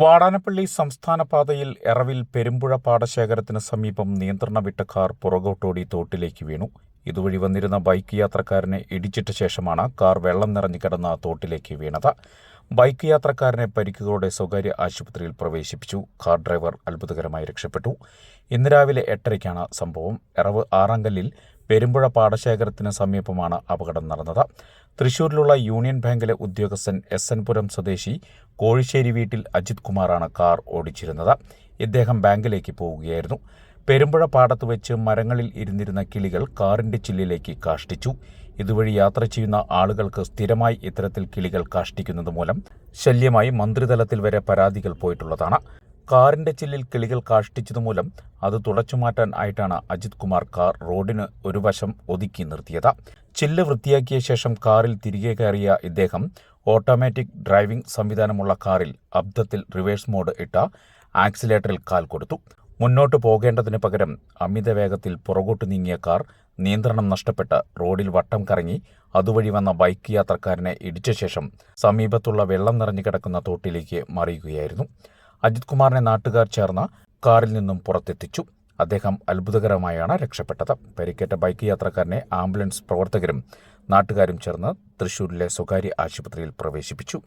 വാടാനപ്പള്ളി സംസ്ഥാന പാതയിൽ എറവിൽ പെരുമ്പുഴ പാടശേഖരത്തിന് സമീപം നിയന്ത്രണ വിട്ട കാർ പുറകോട്ടോടി തോട്ടിലേക്ക് വീണു. ഇതുവഴി വന്നിരുന്ന ബൈക്ക് യാത്രക്കാരനെ ഇടിച്ചിട്ട ശേഷമാണ് കാർ വെള്ളം നിറഞ്ഞു കിടന്ന തോട്ടിലേക്ക് വീണത്. ബൈക്ക് യാത്രക്കാരനെ പരിക്കുകളോടെ സ്വകാര്യ ആശുപത്രിയിൽ പ്രവേശിപ്പിച്ചു. കാർ ഡ്രൈവർ അത്ഭുതകരമായി രക്ഷപ്പെട്ടു. ഇന്ന് രാവിലെ എട്ടരയ്ക്കാണ് സംഭവം. എറവ് ആറാങ്കല്ലിൽ പെരുമ്പുഴ പാടശേഖരത്തിന് സമീപമാണ് അപകടം നടന്നത്. തൃശൂരിലുള്ള യൂണിയൻ ബാങ്കിലെ ഉദ്യോഗസ്ഥൻ എസ് എൻ പുരം സ്വദേശി കോഴിശ്ശേരി വീട്ടിൽ അജിത് കുമാറാണ് കാർ ഓടിച്ചിരുന്നത്. ഇദ്ദേഹം ബാങ്കിലേക്ക് പോവുകയായിരുന്നു. പെരുമ്പുഴ പാടത്ത് വെച്ച് മരങ്ങളിൽ ഇരുന്നിരുന്ന കിളികൾ കാറിന്റെ ചില്ലിലേക്ക് കാഷ്ടിച്ചു. ഇതുവഴി യാത്ര ചെയ്യുന്ന ആളുകൾക്ക് സ്ഥിരമായി ഇത്തരത്തിൽ കിളികൾ കാഷ്ടിക്കുന്നത് മൂലം ശല്യമായി മന്ത്രിതലത്തിൽ വരെ പരാതികൾ പോയിട്ടുള്ളതാണ്. കാറിന്റെ ചില്ലിൽ കിളികൾ കാഷ്ടിച്ചതുമൂലം അത് തുടച്ചുമാറ്റാൻ ആയിട്ടാണ് അജിത് കുമാർ കാർ റോഡിന് ഒരു വശം ഒതുക്കി നിർത്തിയത്. ചില്ല് വൃത്തിയാക്കിയ ശേഷം കാറിൽ തിരികെ കയറിയ ഇദ്ദേഹം ഓട്ടോമാറ്റിക് ഡ്രൈവിംഗ് സംവിധാനമുള്ള കാറിൽ അബ്ദത്തിൽ റിവേഴ്സ് മോഡ് ഇട്ട ആക്സിലേറ്ററിൽ കാൽ കൊടുത്തു. മുന്നോട്ട് പോകേണ്ടതിന് പകരം അമിത വേഗത്തിൽ പുറകോട്ട് നീങ്ങിയ കാർ നിയന്ത്രണം നഷ്ടപ്പെട്ട് റോഡിൽ വട്ടം കറങ്ങി അതുവഴി വന്ന ബൈക്ക് യാത്രക്കാരനെ ഇടിച്ച ശേഷം സമീപത്തുള്ള വെള്ളം നിറഞ്ഞു കിടക്കുന്ന തോട്ടിലേക്ക് മറിയുകയായിരുന്നു. അജിത് കുമാറിനെ നാട്ടുകാർ ചേർന്ന് കാറിൽ നിന്നും പുറത്തെത്തിച്ചു. അദ്ദേഹം അത്ഭുതകരമായാണ് രക്ഷപ്പെട്ടത്. പരിക്കേറ്റ ബൈക്ക് യാത്രക്കാരനെ ആംബുലൻസ് പ്രവർത്തകരും നാട്ടുകാരും ചേർന്ന് തൃശൂരിലെ സ്വകാര്യ ആശുപത്രിയിൽ പ്രവേശിപ്പിച്ചു.